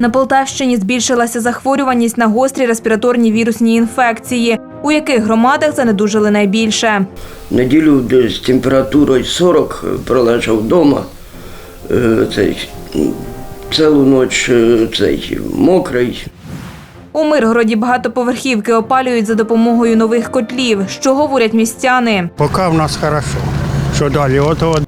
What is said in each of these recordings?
На Полтавщині збільшилася захворюваність на гострі респіраторні вірусні інфекції, у яких громадах занедужили найбільше. Неділю десь температурою 40 пролежав вдома. Е, Цей, цілу ніч е, цей мокрий. У Миргороді багатоповерхівки опалюють за допомогою нових котлів. Що говорять містяни? Поки в нас хорошо. Що далі? От от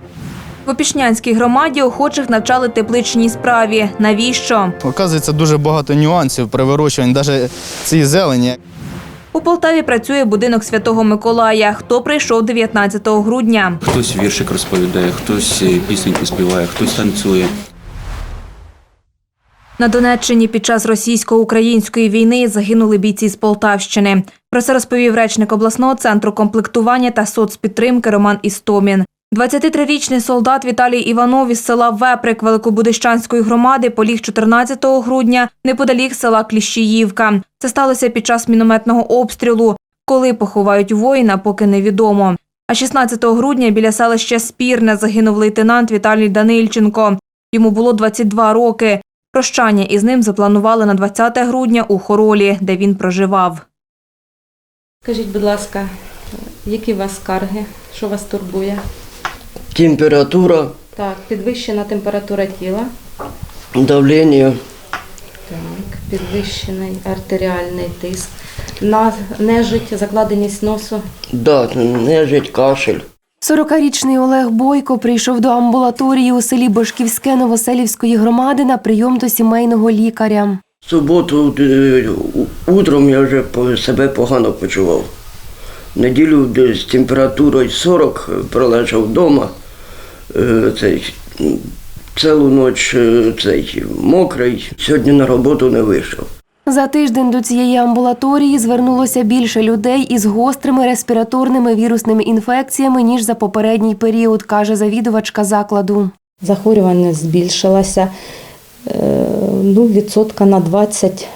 В Опішнянській громаді охочих навчали тепличній справі. Навіщо? Оказується, дуже багато нюансів при вирощуванні навіть цієї зелені. У Полтаві працює будинок Святого Миколая. Хто прийшов 19 грудня? Хтось віршик розповідає, хтось е, пісеньки співає, хтось танцює. На Донеччині під час російсько-української війни загинули бійці з Полтавщини. Про це розповів речник обласного центру комплектування та соцпідтримки Роман Істомін. 23-річний солдат Віталій Іванов із села Веприк Великобудищанської громади поліг 14 грудня неподалік села Кліщіївка. Це сталося під час мінометного обстрілу. Коли поховають воїна, поки невідомо. А 16 грудня біля селища Спірне загинув лейтенант Віталій Данильченко. Йому було 22 роки. Прощання із ним запланували на 20 грудня у Хоролі, де він проживав. Скажіть, будь ласка, які у вас скарги? Що вас турбує? Температура, Так, підвищена температура тіла, давлення, так, підвищений артеріальний тиск, на нежить, закладеність носу. да, нежить, кашель. 40-річний Олег Бойко прийшов до амбулаторії у селі Бошківське Новоселівської громади на прийом до сімейного лікаря. В суботу е, у- утром я вже по- себе погано почував. Неділю десь температурою 40 пролежав вдома. Е, Цей, цілу ніч е, цей мокрий. Сьогодні на роботу не вийшов. За тиждень до цієї амбулаторії звернулося більше людей із гострими респіраторними вірусними інфекціями ніж за попередній період, каже завідувачка закладу. Захворюваність збільшилася е, ну, відсотка на 20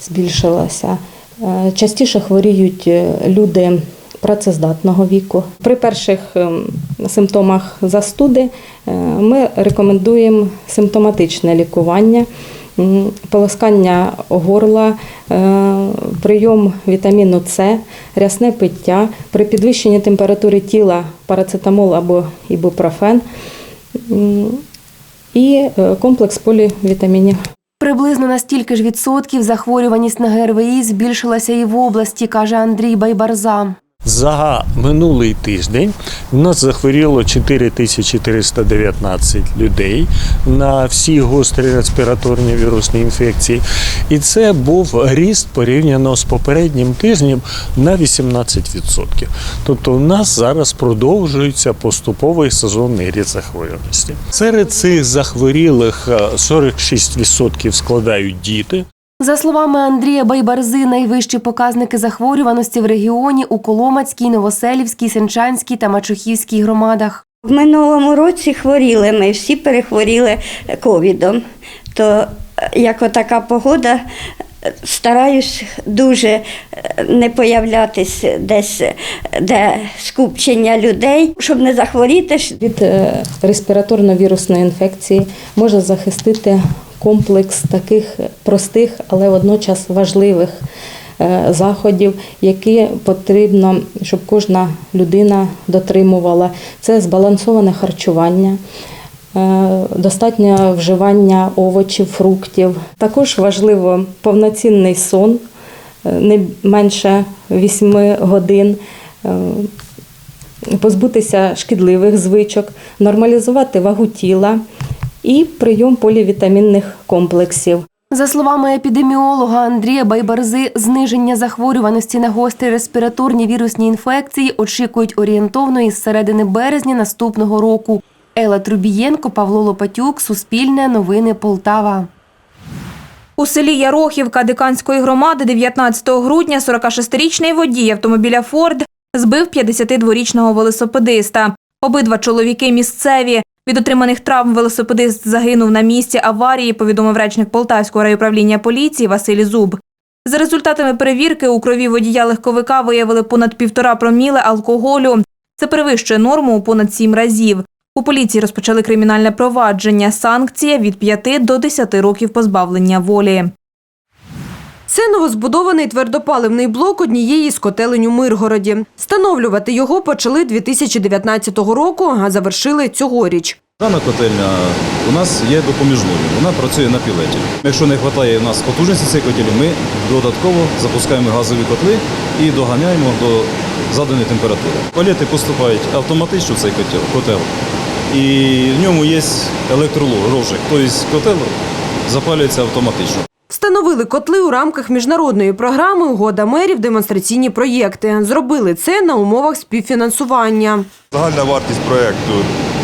збільшилася. Е, Частіше хворіють люди працездатного віку. При перших ем, симптомах застуди е, ми рекомендуємо симптоматичне лікування, полоскання горла, е, прийом вітаміну С, рясне пиття. При підвищенні температури тіла парацетамол або ібупрофен і е, комплекс полівітамінів. Приблизно на стільки ж відсотків захворюваність на ГРВІ збільшилася і в області, каже Андрій Байбарза. За минулий тиждень в нас захворіло 4419 людей на всі гострі респіраторні вірусні інфекції. І це був ріст порівняно з попереднім тижнем на 18%. Тобто у нас зараз продовжується поступовий сезонний ріст захворюваності. Серед цих захворілих е, 46% складають діти. За словами Андрія Байбарзи, найвищі показники захворюваності в регіоні у Коломацькій, Новоселівській, Сенчанській та Мачухівській громадах. В минулому році хворіли ми, всі перехворіли ковідом. То е, як отака погода, е, стараюсь дуже е, не появлятись десь, де скупчення людей, щоб не захворіти. Від респіраторно-вірусної інфекції може захистити комплекс таких простих, але водночас важливих е, заходів, які потрібно, щоб кожна людина дотримувала. Це збалансоване харчування. е, Достатнє вживання овочів, фруктів. Також важливо повноцінний сон, е, не менше 8 годин, позбутися шкідливих звичок, нормалізувати вагу тіла і прийом полівітамінних комплексів. За словами епідеміолога Андрія Байбарзи, зниження захворюваності на гострі респіраторні вірусні інфекції очікують орієнтовно із середини березня наступного року. Елла Трубієнко, Павло Лопатюк, Суспільне, Новини Полтава. У селі Ярохівка Диканської громади 19 грудня 46-річний водій автомобіля «Форд» збив 52-річного велосипедиста. Обидва чоловіки місцеві. Від отриманих травм велосипедист загинув на місці аварії, повідомив речник Полтавського райуправління поліції Василь Зуб. За результатами перевірки у крові водія легковика виявили понад півтора проміле алкоголю. Це перевищує норму у понад сім разів. У поліції розпочали кримінальне провадження. Санкція від 5 до 10 років позбавлення волі. Це новозбудований твердопаливний блок однієї з котелень у Миргороді. Встановлювати його почали 2019 року, а завершили цьогоріч. Дана котельня у нас є допоміжною, вона працює на пілеті. Якщо не вистачає у нас потужності цих котелів, ми додатково запускаємо газові котли і доганяємо до заданої температури. Палети поступають автоматично в цей котел, і в ньому є електроложик, тобто котел запалюється автоматично. Встановили котли у рамках міжнародної програми Угода мерів демонстраційні проєкти. Зробили це на умовах співфінансування. Загальна вартість проєкту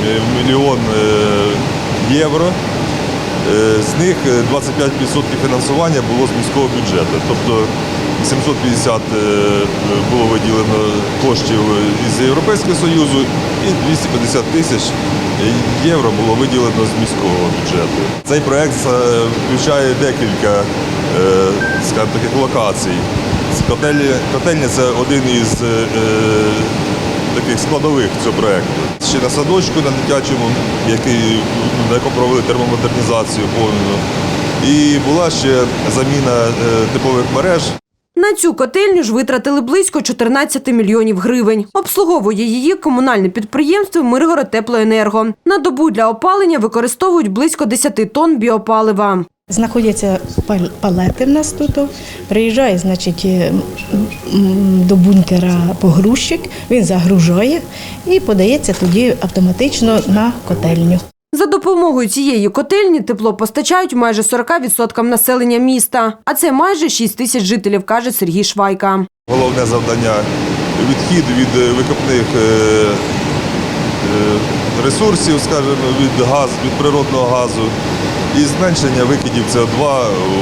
е, мільйон е, євро. Е, З них е, 25% фінансування було з міського бюджету. Тобто 750 е, було виділено коштів із Європейського Союзу і 250 тисяч євро було виділено з міського бюджету. Цей проєкт е, включає декілька е, скажімо, таких локацій. Котельня, це один із таких складових цього проєкту. Ще на садочку на дитячому, який, на якому провели термомодернізацію повну. І була ще заміна теплових мереж. На цю котельню ж витратили близько 14 мільйонів гривень. Обслуговує її комунальне підприємство Миргород Теплоенерго. На добу для опалення використовують близько 10 тонн біопалива. Знаходяться пал- палети в нас тут. Приїжджає, значить, е, до бункера погрузчик, він загружає і подається тоді автоматично на котельню. За допомогою цієї котельні тепло постачають майже 40% населення міста, а це майже 6 тисяч жителів, каже Сергій Швайка. Головне завдання відхід від е, викопних е, е, ресурсів, скажімо, від газу, від природного газу і зменшення викидів СО2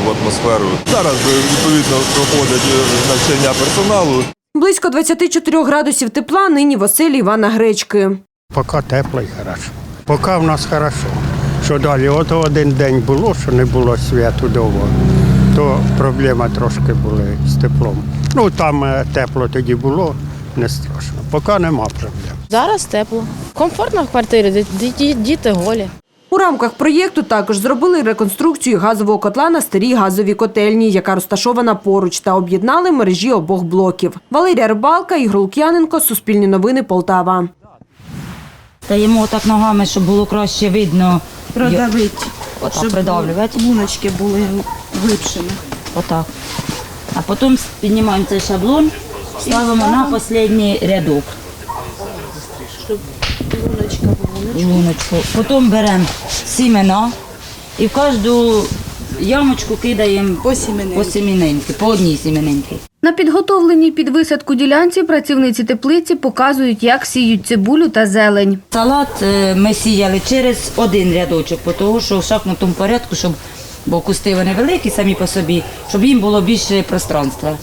в атмосферу. Зараз відповідно проходять навчання персоналу. Близько 24 градусів тепла нині в оселі Івана Гречки. Поки тепло і хорошо. Поки в нас хорошо. Що далі? От один день було, що не було світу довго, то проблема трошки були з теплом. Ну там е, тепло тоді було, не страшно. Поки нема проблем. Зараз тепло. Комфортно в квартирі, діти голі. У рамках проєкту також зробили реконструкцію газового котла на старій газовій котельні, яка розташована поруч, та об'єднали мережі обох блоків. Валерія Рибалка, Ігор Лук'яненко, Суспільні новини, Полтава. Даємо отак ногами, щоб було краще видно. Продавити, Отак придавлювати. луночки були глибшими. Отак. А потім піднімаємо цей шаблон, ставимо на останній рядок. Луночка була. Луночку. Потім беремо сімена і в кожну ямочку кидаємо По сімени. по сіміненьки, по одній сіміненьки. На підготовленій під висадку ділянці працівниці теплиці показують, як сіють цибулю та зелень. Салат е, ми сіяли через один рядочок, того, що в шахматному порядку, щоб, бо кусти вони великі самі по собі, щоб їм було більше пространства.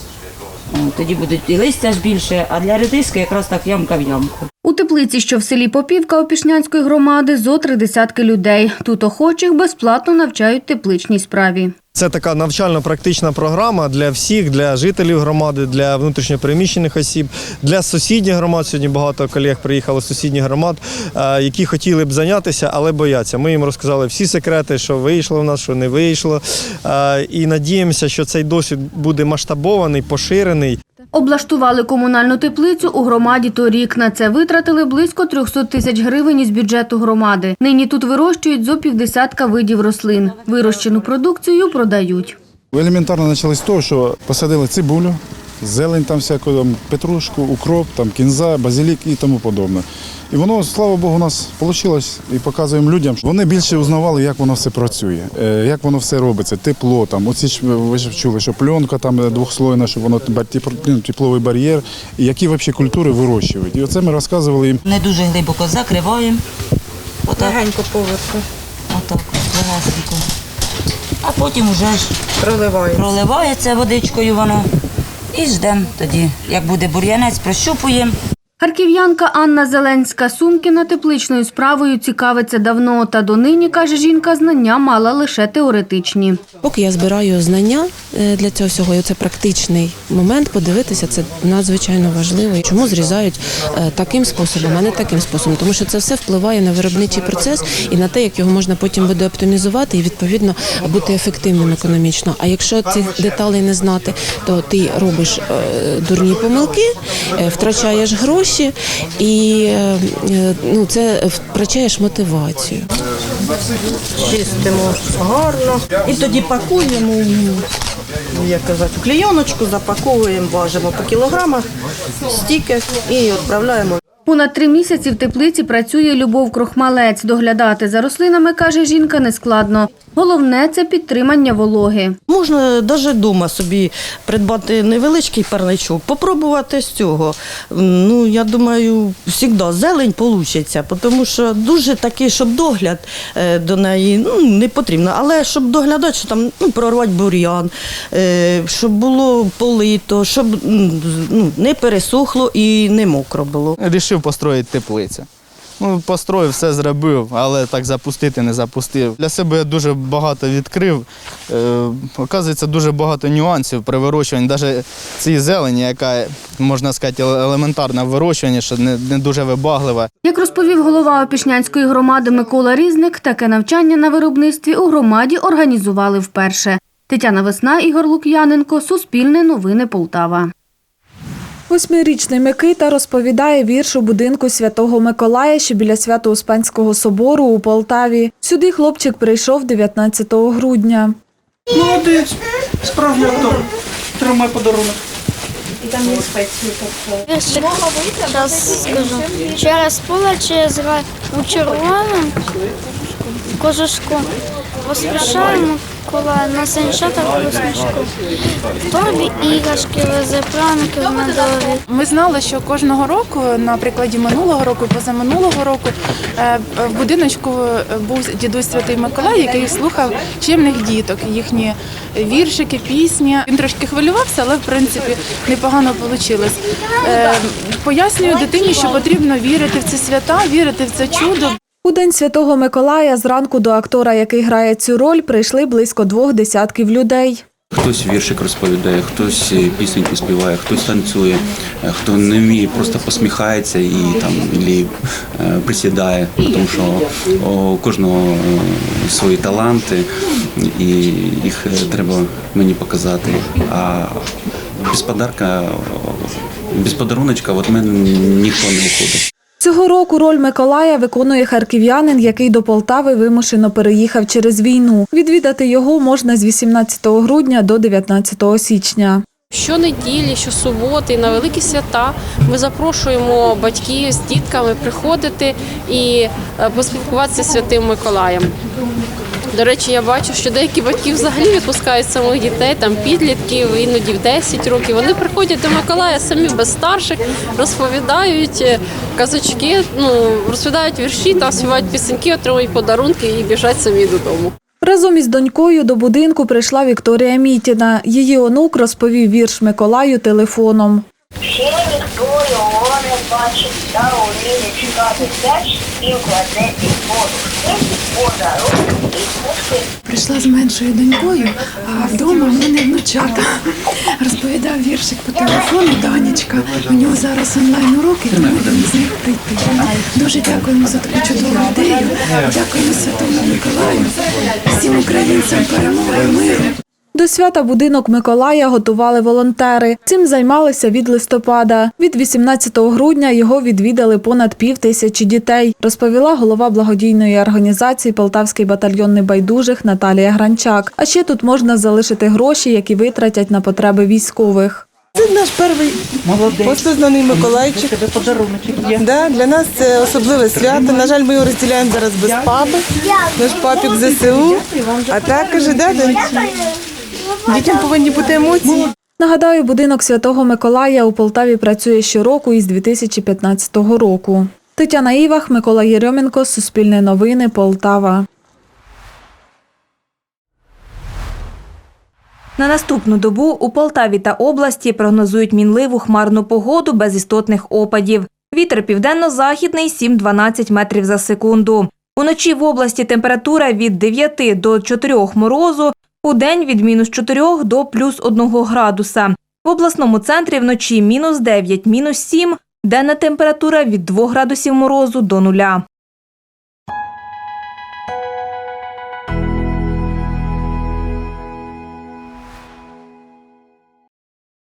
Тоді будуть і листя ж більше, а для редиски якраз так ямка в ямку. У теплиці, що в селі Попівка Опішнянської громади, зо три десятки людей. Тут охочих безплатно навчають тепличній справі. Це така навчально-практична програма для всіх, для жителів громади, для внутрішньопереміщених осіб, для сусідніх громад. Сьогодні багато колег приїхало з сусідніх громад, е, які хотіли б зайнятися, але бояться. Ми їм розказали всі секрети, що вийшло в нас, що не вийшло. Е, І надіємося, що цей досвід буде масштабований, поширений. Облаштували комунальну теплицю у громаді торік. На це витратили близько 300 тисяч гривень із бюджету громади. Нині тут вирощують зо півдесятка видів рослин. Вирощену продукцію продають. Елементарно почали з того, що посадили цибулю, зелень там всяку, там, петрушку, укроп, там, кінза, базилік і тому подобне. І воно, слава Богу, у нас вийшло і показуємо людям. що Вони більше узнавали, як воно все працює, е, як воно все робиться, тепло там. Оці ж ви ж чули, що пленка там е, двохслойна, щоб воно тепловий бар'єр, і які взагалі культури вирощують. І оце ми розказували їм. Не дуже глибоко закриваємо. Отак, Легенько поверху. отак, легесенько. А потім вже ж Проливаю. проливається водичкою воно і ждемо тоді. Як буде бур'янець, прощупуємо. Харків'янка Анна Зеленська Сумкіна тепличною справою цікавиться давно, та донині, каже жінка, знання мала лише теоретичні. Поки я збираю знання е, для цього всього, і це практичний момент, подивитися, це надзвичайно важливо. Чому зрізають е, таким способом, а не таким способом? Тому що це все впливає на виробничий процес і на те, як його можна потім буде оптимізувати і відповідно бути ефективним економічно. А якщо цих деталей не знати, то ти робиш е, дурні помилки, втрачаєш гроші і е, е, ну, це втрачаєш мотивацію. чистимо гарно і тоді пакуємо, в, як казати, в клейоночку, запаковуємо, важимо по кілограмах, стільки і відправляємо. Понад три місяці в теплиці працює Любов Крохмалець. Доглядати за рослинами, каже жінка, нескладно. Головне це підтримання вологи. Можна навіть вдома собі придбати невеличкий парничок, попробувати з цього. Ну, я думаю, завжди зелень вийде, тому що дуже такий, щоб догляд е, до неї ну, не потрібно. Але щоб доглядати, що там ну, прорвати бур'ян, е, щоб було полито, щоб ну, не пересохло і не мокро було. Рішив построїти теплицю. Ну, построїв, все зробив, але так запустити не запустив. Для себе я дуже багато відкрив. Е, оказується, дуже багато нюансів при вирощуванні. Навіть цій зелені, яка, можна сказати, елементарна в вирощуванні, що не, не дуже вибаглива. Як розповів голова Опішнянської громади Микола Різник, таке навчання на виробництві у громаді організували вперше. Тетяна Весна, Ігор Лук'яненко, Суспільне новини Полтава. Восьмирічний Микита розповідає вірш у будинку святого Миколая, що біля Свято-Успенського собору у Полтаві. Сюди хлопчик прийшов 19 грудня. Молодець, справжній актор. Тримай подарунок. Зараз скажу. Через поле, через у червоному кожушку поспішаємо кола на санчатах весничку. В торбі іграшки везе пряники в медові. Ми знали, що кожного року, на прикладі минулого року, позаминулого року, е, в будиночку був дідусь Святий Миколай, який слухав чимних діток, їхні віршики, пісні. Він трошки хвилювався, але в принципі непогано вийшло. Пояснюю дитині, що потрібно вірити в ці свята, вірити в це чудо. У день святого Миколая зранку до актора, який грає цю роль, прийшли близько двох десятків людей. Хтось віршик розповідає, хтось е, пісеньки співає, хтось танцює, е, хто не вміє, просто посміхається і там і, е, присідає, тому що у кожного свої таланти, і їх треба мені показати. А без подарка, без подаруночка от мене ніхто не виходить. Цього року роль Миколая виконує харків'янин, який до Полтави вимушено переїхав через війну. Відвідати його можна з 18 грудня до 19 січня. Щонеділі, щосуботи, на великі свята ми запрошуємо батьків з дітками приходити і е, поспілкуватися з святим Миколаєм. До речі, я бачу, що деякі батьки взагалі відпускають самих дітей, там підлітків, іноді в 10 років. Вони приходять до Миколая самі без старших, розповідають е, казочки, ну розповідають вірші, там співають пісеньки, отримують подарунки і біжать самі додому. Разом із донькою до будинку прийшла Вікторія Мітіна. Її онук розповів вірш Миколаю телефоном. Ще ніхто його не бачить, та уміє чекати п'ять і подарунки і. Прийшла з меншою донькою, а вдома в мене внучата. Розповідав віршик по телефону Данечка. У нього зараз онлайн уроки, тому він зміг прийти. Дуже дякуємо за таку чудову ідею. Дякуємо Святому Миколаю, всім українцям перемоги і миру. До свята будинок Миколая готували волонтери. Цим займалися від листопада. Від 18 грудня його відвідали понад пів тисячі дітей, розповіла голова благодійної організації Полтавський батальйон небайдужих Наталія Гранчак. А ще тут можна залишити гроші, які витратять на потреби військових. Це наш перший розпізнаний Миколайчик. Да, для нас це особливе свято. На жаль, ми його розділяємо зараз без папи. Наш папік ЗСУ. А також да, дітям повинні бути емоції. Нагадаю, будинок Святого Миколая у Полтаві працює щороку із 2015 року. Тетяна Івах, Микола Єрьоменко, Суспільне новини, Полтава. На наступну добу у Полтаві та області прогнозують мінливу хмарну погоду без істотних опадів. Вітер південно-західний 7-12 метрів за секунду. Уночі в області температура від 9 до 4 морозу, у день від мінус 4 до плюс 1 градуса. В обласному центрі вночі мінус 9, мінус 7, денна температура від 2 градусів морозу до нуля.